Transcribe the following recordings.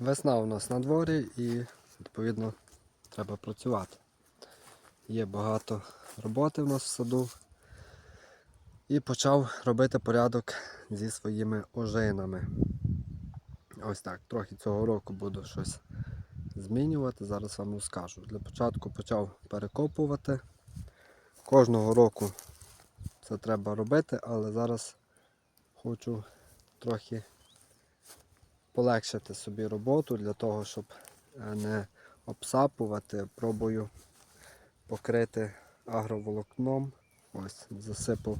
Весна у нас на дворі і відповідно треба працювати. Є багато роботи в нас в саду. І почав робити порядок зі своїми ожинами. Ось так, трохи цього року буду щось змінювати, зараз вам розкажу. Для початку почав перекопувати. Кожного року це треба робити, але зараз хочу трохи полегшити собі роботу для того, щоб е, не обсапувати. Пробую покрити агроволокном. Ось, засипав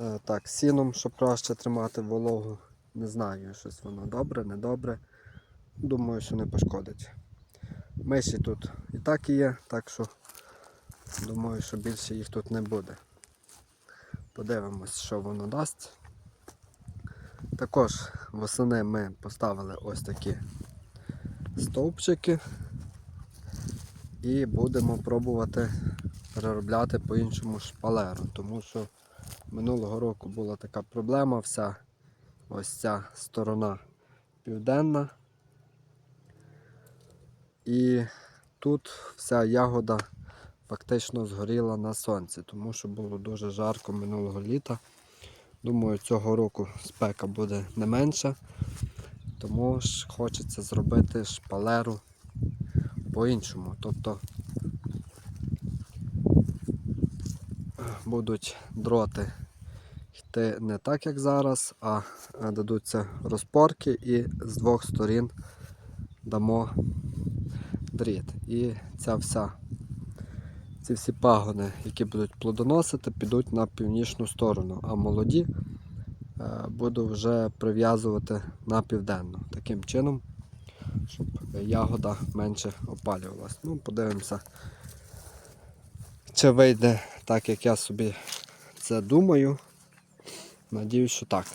е, так, сіном, щоб краще тримати вологу. Не знаю, щось воно добре, не добре. Думаю, що не пошкодить. Миші тут і так є, так що думаю, що більше їх тут не буде. Подивимось, що воно дасть. Також восени ми поставили ось такі стовпчики і будемо пробувати переробляти по-іншому шпалеру, тому що минулого року була така проблема, вся ось ця сторона південна. І тут вся ягода фактично згоріла на сонці, тому що було дуже жарко минулого літа. Думаю, цього року спека буде не менша, тому ж хочеться зробити шпалеру по-іншому. Тобто будуть дроти йти не так, як зараз, а дадуться розпорки і з двох сторін дамо дріт. І ця вся, ці всі пагони, які будуть плодоносити, підуть на північну сторону, а молоді е, буду вже прив'язувати на південну. Таким чином, щоб ягода менше опалювалась. Ну, подивимося, чи вийде так, як я собі це думаю. Надіюсь, що так.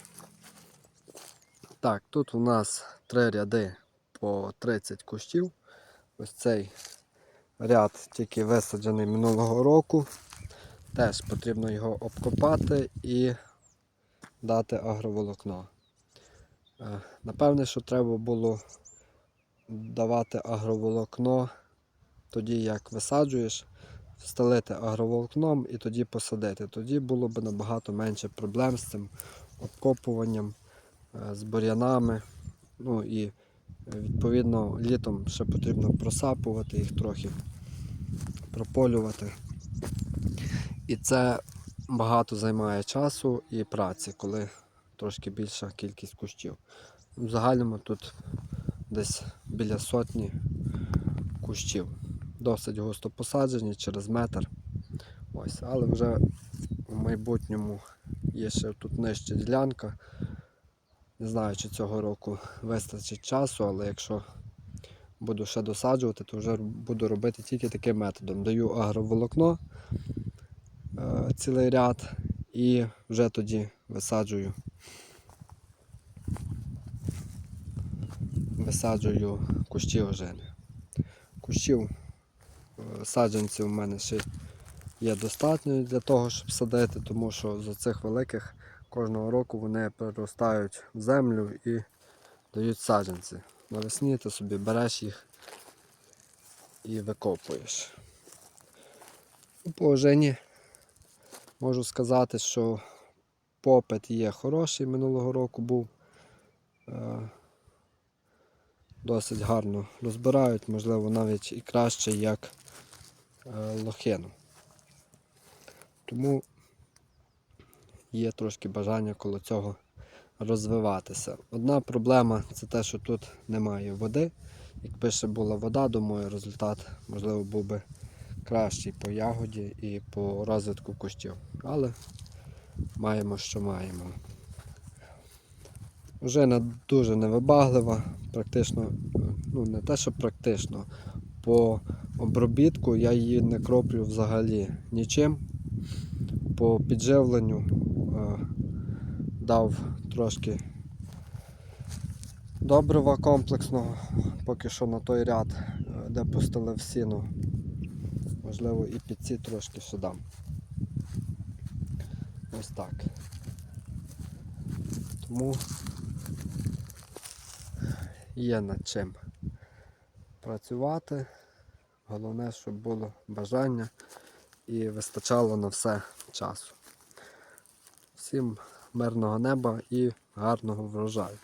Так, тут у нас три ряди по 30 кущів. Ось цей ряд тільки висаджений минулого року. Теж потрібно його обкопати і дати агроволокно. Е, Напевне, що треба було давати агроволокно тоді, як висаджуєш, встелити агроволокном і тоді посадити. Тоді було б набагато менше проблем з цим обкопуванням, е, з бур'янами. Ну і відповідно літом ще потрібно просапувати їх трохи, прополювати. І це багато займає часу і праці, коли трошки більша кількість кущів. В загальному тут десь біля сотні кущів. Досить густо посаджені через метр. Ось, але вже в майбутньому є ще тут нижча ділянка. Не знаю, чи цього року вистачить часу, але якщо буду ще досаджувати, то вже буду робити тільки таким методом. Даю агроволокно е, цілий ряд і вже тоді висаджую. Висаджую кущі ожини. Кущів е, саджанців у мене ще є достатньо для того, щоб садити, тому що з цих великих кожного року вони переростають в землю і дають саджанці. Навесні ти собі береш їх і викопуєш. У положенні можу сказати, що попит є хороший минулого року був. Е, Досить гарно розбирають, можливо, навіть і краще, як е, лохину. Тому є трошки бажання коло цього розвиватися. Одна проблема це те, що тут немає води. Якби ще була вода, думаю, результат можливо був би кращий по ягоді і по розвитку кущів. Але маємо, що маємо. Ожина дуже невибаглива, практично, ну не те, що практично, по обробітку я її не кроплю взагалі нічим. По підживленню дав трошки добрива комплексного, поки що на той ряд, е, де постелив сіно. Можливо, і під ці трошки ще дам. Ось так. Тому є над чим працювати. Головне, щоб було бажання і вистачало на все часу. Всім мирного неба і гарного врожаю.